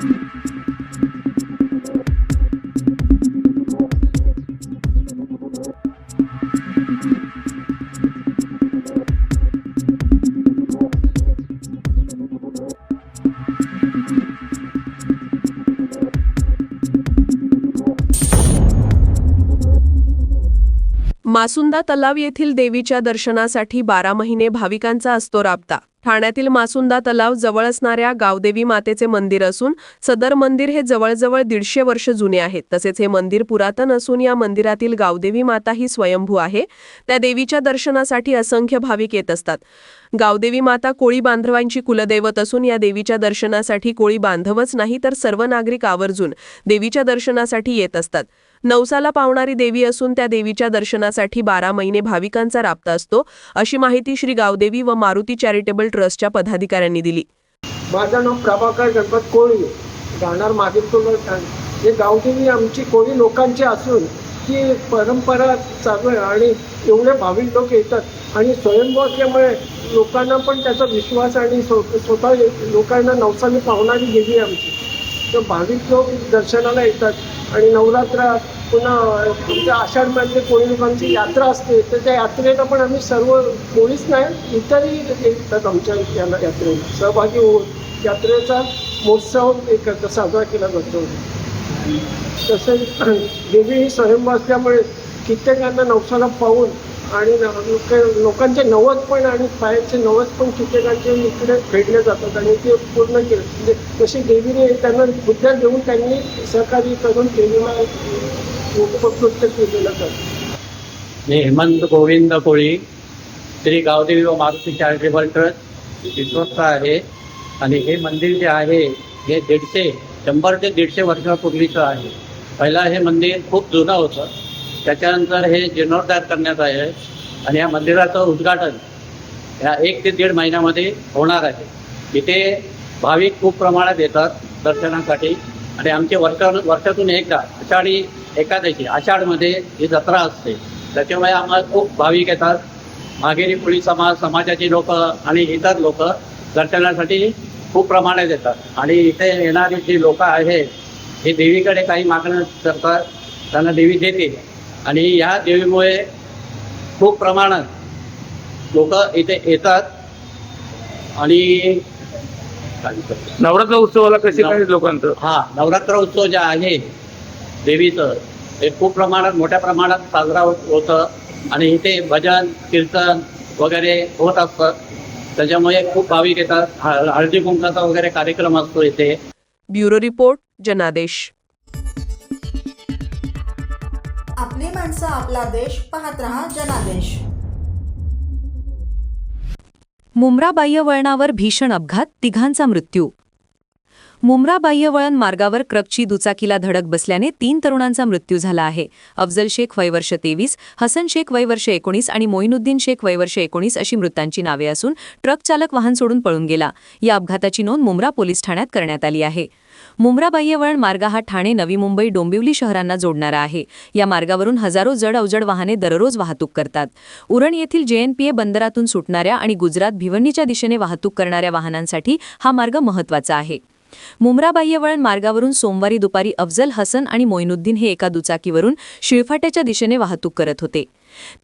thank you. Masunda तलाव येथील देवीच्या दर्शनासाठी बारा महिने भाविकांचा असतो राबता. ठाण्यातील मासुंदा तलाव जवळ असणाऱ्या गावदेवी मातेचे मंदिर असून सदर मंदिर हे जवळजवळ दीडशे वर्ष जुने आहे. तसेच हे मंदिर पुरातन असून या मंदिरातील गावदेवी माता ही स्वयंभू आहे. त्या देवीच्या दर्शनासाठी असंख्य भाविक येत असतात. गावदेवी माता कोळी बांधवांची कुलदैवत असून या देवीच्या दर्शनासाठी कोळी बांधवच नाही तर सर्व नागरिक आवर्जून देवीच्या दर्शनासाठी येत असतात. नवसाला पावणारी देवी असून त्या देवीच्या दर्शनासाठी बारा महिने भाविकांचा राबता असतो अशी माहिती श्री गावदेवी व मारुती चॅरिटेबल ट्रस्टच्या पदाधिकाऱ्यांनी दिली. माझं नाव प्रभाकर गणपत कोळी राहणार मागितूर हे गावदेवी आमची कोळी लोकांची असून ती परंपरा चालू आहे आणि एवढे भाविक लोक येतात आणि स्वयंभू असल्यामुळे लोकांना पण त्याचा विश्वास आणि स्वतः लोकांना नवसाने पावणारी गेली आमची. तर भाविक लोक दर्शनाला येतात. आणि नवरात्र पुन्हा आमच्या आषाढमध्ये कोळी लोकांची यात्रा असते तर त्या यात्रेला पण आम्ही सर्व कोळीच नाही इतरही येतात आमच्या याला यात्रेला. सहभागी होऊन यात्रेचा महोत्सव एक साजरा केला जातो. तसेच देवी ही स्वयंभू असल्यामुळे कित्येकांना नवसाला पाहून आणि लोक लोकांचे नवस पण आणि बाहेरचे नवस पण कित्येकांचे इकडे फेडले जातात आणि ते पूर्ण केले. म्हणजे जशी देवीने त्यांना बुद्ध्या देऊन त्यांनी सहकार्य करून देवीला उपकृत केलेलं जातं. मी हेमंत गोविंद कोळी श्री गावदेवी व मारुती चॅरिटेबल ट्रस्ट विश्वस्त आहे. आणि हे मंदिर जे आहे हे दीडशे शंभर ते दीडशे वर्षापूर्वीचं आहे. पहिला हे मंदिर खूप जुनं होतं. त्याच्यानंतर हे जीर्णोद्धार करण्यात आहे. आणि या मंदिराचं उद्घाटन या एक ते दीड महिन्यामध्ये होणार आहे. इथे भाविक खूप प्रमाणात येतात दर्शनासाठी. आणि आमचे वर्ष वर्षातून एकदा आषाढी एकादशी आषाढमध्ये ही जत्रा असते त्याच्यामुळे आम्हाला खूप भाविक येतात. मागेरी कोळी समाज समाजाची लोक आणि इतर लोक दर्शनासाठी खूप प्रमाणात येतात. आणि इथे येणारी जी लोक आहेत हे देवीकडे काही मागणं करतात त्यांना देवी देते आणि या देवीमुळे खूप प्रमाणात लोक इथे येतात. आणि? नवरात्र उत्सवाला कसे काय लोकांचं? हा नवरात्र उत्सव जे आहे देवीचं ते खूप प्रमाणात मोठ्या प्रमाणात साजरा होत होतं. आणि इथे भजन कीर्तन वगैरे होत असतं. त्याच्यामुळे खूप भाविक येतात. हळदी कुंकाचा वगैरे कार्यक्रम असतो इथे. ब्युरो रिपोर्ट जनादेश. आपली आपला देश पाहत रहा जनादेश. मुंब्रा वळणावर भीषण अपघात तिघांचा मृत्यू. मुमरा बाह्यवळण मार्गावर ट्रकची दुचाकीला धडक बसल्याने तीन तरुणांचा मृत्यू झाला आहे. अफजल शेख वयवर्ष तेवीस हसन शेख वयवर्ष एकोणीस आणि मोईनुद्दीन शेख वयवर्ष एकोणीस अशी मृतांची नावे असून ट्रक चालक वाहन सोडून पळून गेला. या अपघाताची नोंद मुंब्रा पोलीस ठाण्यात करण्यात आली आहे. मुंब्रा बाह्यवळण मार्ग हा ठाणे नवी मुंबई डोंबिवली शहरांना जोडणारा आहे. या मार्गावरून हजारो जड अवजड वाहने दररोज वाहतूक करतात. उरण येथील जेएनपीए बंदरातून सुटणाऱ्या आणि गुजरात भिवंडीच्या दिशेने वाहतूक करणाऱ्या वाहनांसाठी हा मार्ग महत्त्वाचा आहे. मुंब्रा बाह्यवळण मार्गावरून सोमवारी दुपारी अफजल हसन आणि मोईनुद्दीन हे एका दुचाकीवरून शिळफाट्याच्या दिशेने वाहतूक करत होते.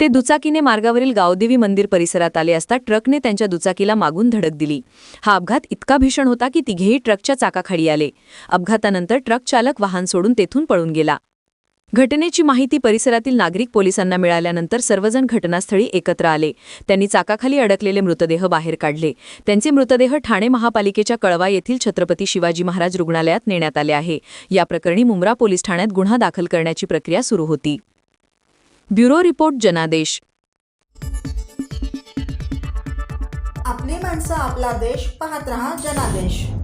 ते दुचाकीने मार्गावरील गावदेवी मंदिर परिसरात आले असता ट्रकने त्यांच्या दुचाकीला मागून धडक दिली. हा अपघात इतका भीषण होता की तिघेही ट्रकच्या चाकाखाली आले. अपघातानंतर ट्रक चालक वाहन सोडून तेथून पळून गेला. घटनेची माहिती परिसरातील नागरिक पोलिसांना मिळाल्यानंतर सर्वजण घटनास्थळी एकत्र आले. त्यांनी चाकाखाली अडकलेले मृतदेह बाहेर काढले. त्यांचे मृतदेह ठाणे महापालिकेच्या कळवा येथील छत्रपती शिवाजी महाराज रुग्णालयात नेण्यात आले आहे. या प्रकरणी मुंब्रा पोलीस ठाण्यात गुन्हा दाखल करण्याची प्रक्रिया सुरू होती. ब्युरो रिपोर्ट जनादेश. आपली माणसं आपला देश पाहत रहा जनादेश.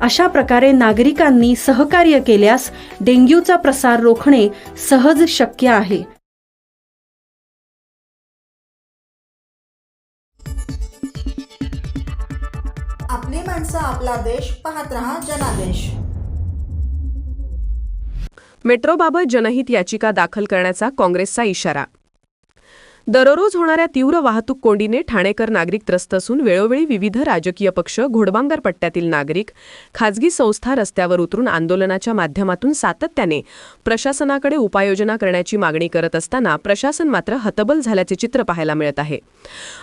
अशा प्रकारे नागरिकांनी सहकार्य केल्यास डेंग्यूचा प्रसार रोखणे सहज शक्य आहे. आपली माणसं आपला देश पाहत रहा जनादेश. मेट्रोबाबत जनहित याचिका दाखल करण्याचा काँग्रेसचा इशारा. दररोज होणाऱ्या तीव्र वाहतूक कोंडीने ठाणेकर नागरिक त्रस्त असून वेळोवेळी विविध राजकीय पक्ष घोडबांगर पट्ट्यातील नागरिक खाजगी संस्था रस्त्यावर उतरून आंदोलनाच्या माध्यमातून सातत्याने प्रशासनाकडे उपाययोजना करण्याची मागणी करत असताना प्रशासन मात्र हतबल झाल्याचे चित्र पाहायला मिळत आहे.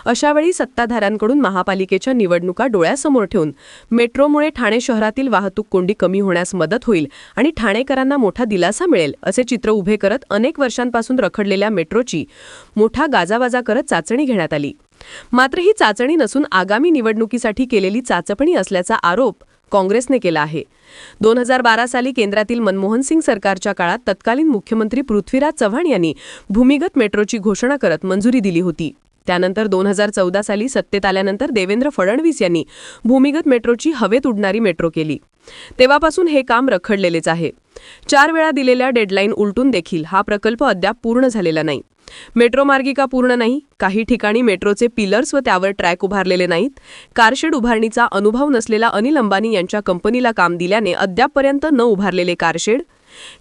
अशावेळी सत्ताधाऱ्यांकडून महापालिकेच्या निवडणुका डोळ्यासमोर ठेवून मेट्रोमुळे ठाणे शहरातील वाहतूक कोंडी कमी होण्यास मदत होईल आणि ठाणेकरांना मोठा दिलासा मिळेल असे चित्र उभे करत अनेक वर्षांपासून रखडलेल्या मेट्रोची मोठा गाजावाजा करत चाचणी घेण्यात आली. मात्र ही चाचणी नसून आगामी निवडणुकीसाठी केलेली चाचपणी असल्याचा आरोप काँग्रेसने केला आहे. दोन हजार बारा साली केंद्रातील मनमोहन सिंग सरकारच्या काळात तत्कालीन मुख्यमंत्री पृथ्वीराज चव्हाण यांनी भूमिगत मेट्रोची घोषणा करत मंजुरी दिली होती. त्यानंतर दोन हजार चौदा साली सत्तेत आल्यानंतर देवेंद्र फडणवीस यांनी भूमिगत मेट्रोची हवेत उडणारी मेट्रो केली. तेव्हापासून हे काम रखडलेलेच आहे. चार वेळा दिलेल्या डेडलाईन उलटून देखील हा प्रकल्प अद्याप पूर्ण झालेला नाही. मेट्रो मार्गिका पूर्ण नाही काही ठिकाणी मेट्रोचे पिलर्स व त्यावर ट्रॅक उभारलेले नाहीत. कारशेड उभारणीचा अनुभव नसलेला अनिल अंबानी यांच्या कंपनीला काम दिल्याने अद्यापपर्यंत न उभारलेले कारशेड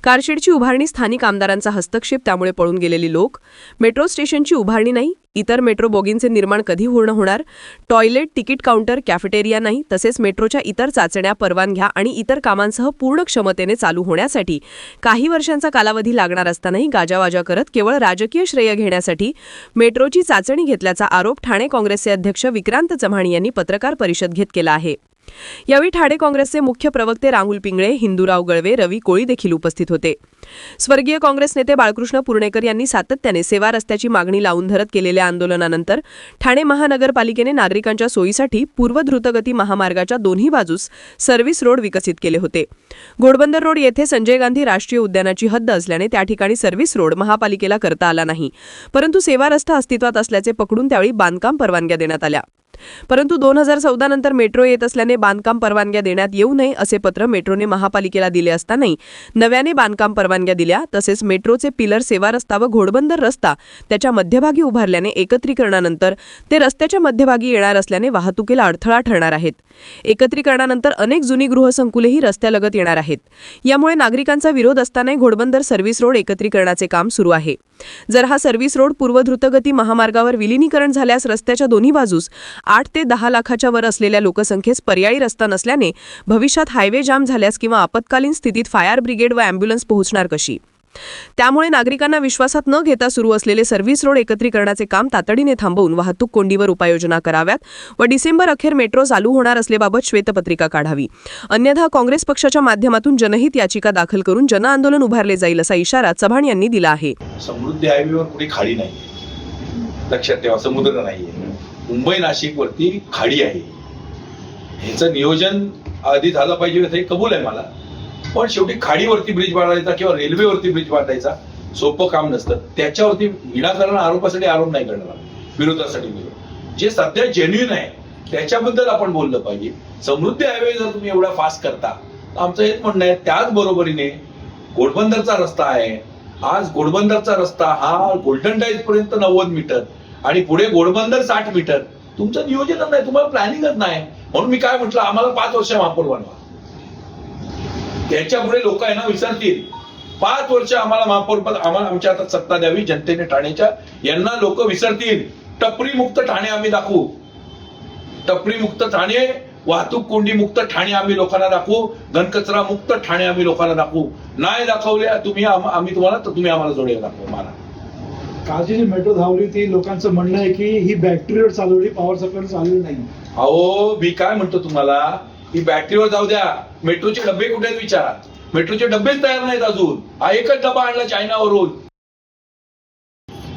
कारशेडची उभारणी स्थानिक आमदारांचा हस्तक्षेप त्यामुळे पळून गेलेली लोक. मेट्रो स्टेशनची उभारणी नाही इतर मेट्रो बोगींचे निर्माण कधी पूर्ण होणार? टॉयलेट तिकीट काउंटर कॅफेटेरिया नाही तसेच मेट्रोच्या इतर चाचण्या परवानग्या आणि इतर कामांसह पूर्ण क्षमतेने चालू होण्यासाठी काही वर्षांचा कालावधी लागणार असतानाही गाजावाजा करत केवळ राजकीय श्रेय घेण्यासाठी मेट्रोची चाचणी घेतल्याचा आरोप ठाणे काँग्रेसचे अध्यक्ष विक्रांत चव्हाण यांनी पत्रकार परिषद घेत केला आहे. यावेळी ठाणे काँग्रेसचे मुख्य प्रवक्ते राहुल पिंगळे हिंदूराव गळवे रवी कोळी देखील उपस्थित होते. स्वर्गीय काँग्रेस नेते बाळकृष्ण पुर्णेकर यांनी सातत्याने सेवा रस्त्याची मागणी लावून धरत केलेल्या आंदोलनानंतर ठाणे महानगरपालिकेने नागरिकांच्या सोयीसाठी पूर्वद्रुतगती महामार्गाच्या दोन्ही बाजूस सर्व्हिस रोड विकसित केले होते. घोडबंदर रोड येथे संजय गांधी राष्ट्रीय उद्यानाची हद्द असल्याने त्या ठिकाणी सर्व्हिस रोड महापालिकेला करता आला नाही. परंतु सेवा रस्ता अस्तित्वात असल्याचे पकडून त्यावेळी बांधकाम परवानग्या देण्यात आल्या. परंतु दोन हजार चौदा नंतर मेट्रो येत असल्याने बांधकाम परवानग्या देण्यात येऊ नये असे पत्र मेट्रोने महापालिकेला दिले असतानाही नव्याने बांधकाम परवानग्या दिल्या. तसेच मेट्रोचे पिलर सेवा रस्ता व घोडबंदर रस्ता त्याच्या मध्यभागी उभारल्याने एकत्रीकरणानंतर ते रस्त्याच्या मध्यभागी येणार असल्याने वाहतुकीला अडथळा ठरणार आहेत. एकत्रीकरणानंतर अनेक जुनी गृहसंकुलेही रस्त्यालगत येणार आहेत. यामुळे नागरिकांचा विरोध असतानाही घोडबंदर सर्व्हिस रोड एकत्रीकरणाचे काम सुरू आहे. जर हा सर्व्हिस रोड पूर्व द्रुतगती महामार्गावर विलिनीकरण झाल्यास रस्त्याच्या दोन्ही बाजूस आठ ते दहा लाखाच्या वर असलेल्या लोकसंख्येस पर्यायी रस्ता नसल्याने भविष्यात हायवे जाम झाल्यास किंवा आपत्कालीन स्थितीत फायर ब्रिगेड व अँब्युलन्स पोहोचणार कशी? त्यामुळे नागरिकांना विश्वासात न घेता सुरू असलेले सर्व्हिस रोड एकत्रीकरणाचे काम तातडीने थांबवून वाहतूक कोंडीवर उपाययोजना कराव्यात व डिसेंबर अखेर मेट्रो चालू होणार असलेबाबत श्वेतपत्रिका काढावी. अन्यथा काँग्रेस पक्षाच्या माध्यमातून जनहित याचिका दाखल करून जनआंदोलन उभारले जाईल असा इशारा चव्हाण यांनी दिला आहे. समृद्धी हायवेवर कुठे खाडी नाही. लक्षात ठेवा समुद्र नाहीये. मुंबई नाशिक वरती खाडी आहे. ह्याचं नियोजन आधी झालं पाहिजे हे कबूल आहे मला. पण शेवटी खाडीवरती ब्रिज बांधायचा किंवा रेल्वेवरती ब्रिज बांधायचा सोपं काम नसतं. त्याच्यावरती विनाकारण आरोपासाठी आरोप नाही करणार विरोधासाठी विरोध. जे सध्या जेन्युन आहे त्याच्याबद्दल आपण बोललं पाहिजे. समृद्धी हायवे जर तुम्ही एवढा फास्ट करता तर आमचं हेच म्हणणं आहे त्याच बरोबरीने घोडबंदरचा रस्ता आहे. आज घोडबंदरचा रस्ता हा गोल्डन डाईज पर्यंत नव्वद मीटर आणि पुढे घोडबंदर साठ मीटर तुमचं नियोजनच नाही तुम्हाला प्लॅनिंगच नाही. म्हणून मी काय म्हटलं आम्हाला पाच वर्ष महापौर बनवा. त्याच्या पुढे लोक आहे ना विसरतील. पाच वर्ष आम्हाला महापौर पद आम्हाला आमच्या हातात सत्ता द्यावी जनतेने ठाण्याच्या यांना लोक विसरतील. टपरी मुक्त ठाणे आम्ही दाखवू. टपरी मुक्त ठाणे वाहतूक कोंडी मुक्त ठाणे आम्ही लोकांना दाखवू. घनकचरा मुक्त ठाणे आम्ही लोकांना दाखवू. नाही दाखवले तुम्ही आम- आम्ही तुम्हाला तर तुम्ही आम्हाला जोडे दाखवा मला कालची जी मेट्रो धावली ती लोकांचं म्हणणं आहे की ही बॅटरीवर चालवली पॉवर सप्लायवर चालवली नाही. अहो मी काय म्हणतो तुम्हाला? ही बॅटरीवर जाऊ द्या. मेट्रोचे डबे कुठे आहेत विचारा. मेट्रोचे डब्बेच तयार नाहीत अजून. हा एकच डबा आणला चायनावरून.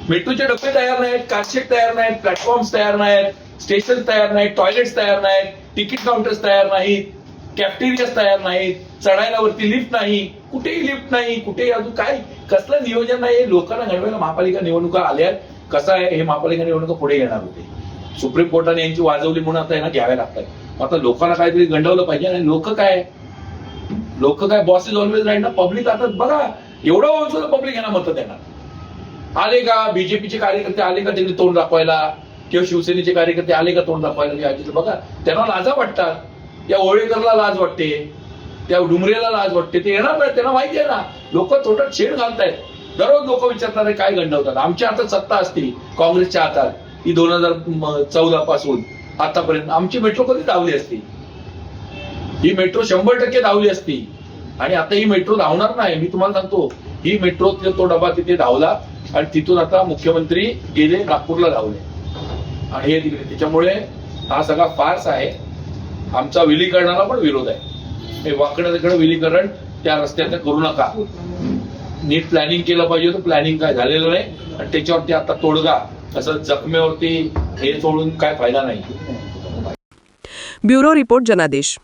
मेट्रोचे डबे तयार नाहीत कारशेट तयार नाहीत प्लॅटफॉर्म्स तयार नाहीत स्टेशन तयार नाहीत टॉयलेट्स तयार नाहीत तिकीट काउंटर्स तयार नाहीत कॅफ्टेरियाज तयार नाहीत चढायला वरती लिफ्ट नाही कुठेही लिफ्ट नाही कुठेही अजून काय? कसलं नियोजन नाही लोकांना घडवायला महापालिका निवडणुका आल्या कसं आहे? हे महापालिका निवडणुका पुढे येणार होते. सुप्रीम कोर्टाने यांची वाजवली म्हणून आता यांना घ्याव्या लागतात. आता लोकांना काहीतरी गंडवलं पाहिजे आणि लोक काय? लोक काय बॉस इज ऑलवेज राईट ना? पब्लिक आता बघा एवढं होऊन पब्लिक यांना मतं देणार. आले का बीजेपीचे कार्यकर्ते आले का त्यांनी तोंड दाखवायला? किंवा शिवसेनेचे कार्यकर्ते आले का तोंड दाखवायला? बघा. त्यांना लाजा वाटतात. या ओळेकरला लाज वाटते. त्या डुमरेला लाज वाटते. ते येणार नाही त्यांना माहिती आहे ना. लोक तोंडात शेड घालतायत. दररोज लोक विचारतात काय गंडवतात? आमच्या हातात सत्ता असती. काँग्रेसच्या हातात. ही दोन हजार चौदा पासून. आतापर्यंत. आमची मेट्रो कधी धावली असती? ही मेट्रो शंभर टक्के धावली असती. आणि आता ही मेट्रो धावणार नाही. मी तुम्हाला सांगतो ही मेट्रो तो डबा तिथे धावला आणि तिथून आता मुख्यमंत्री गेले नागपूरला धावले. आणि हे तिकडे. त्याच्यामुळे हा सगळा फार्स आहे. आमचा विलीकरणाला पण विरोध आहे. हे वाकडं तिकडं विलीकरण त्या रस्त्याचं करू नका. नीट प्लॅनिंग केलं पाहिजे तर प्लॅनिंग काय झालेलं नाही. आणि त्याच्यावरती आता तोडगा. असं जखमेवरती हे सोडून काय फायदा नाही. ब्युरो रिपोर्ट जनादेश.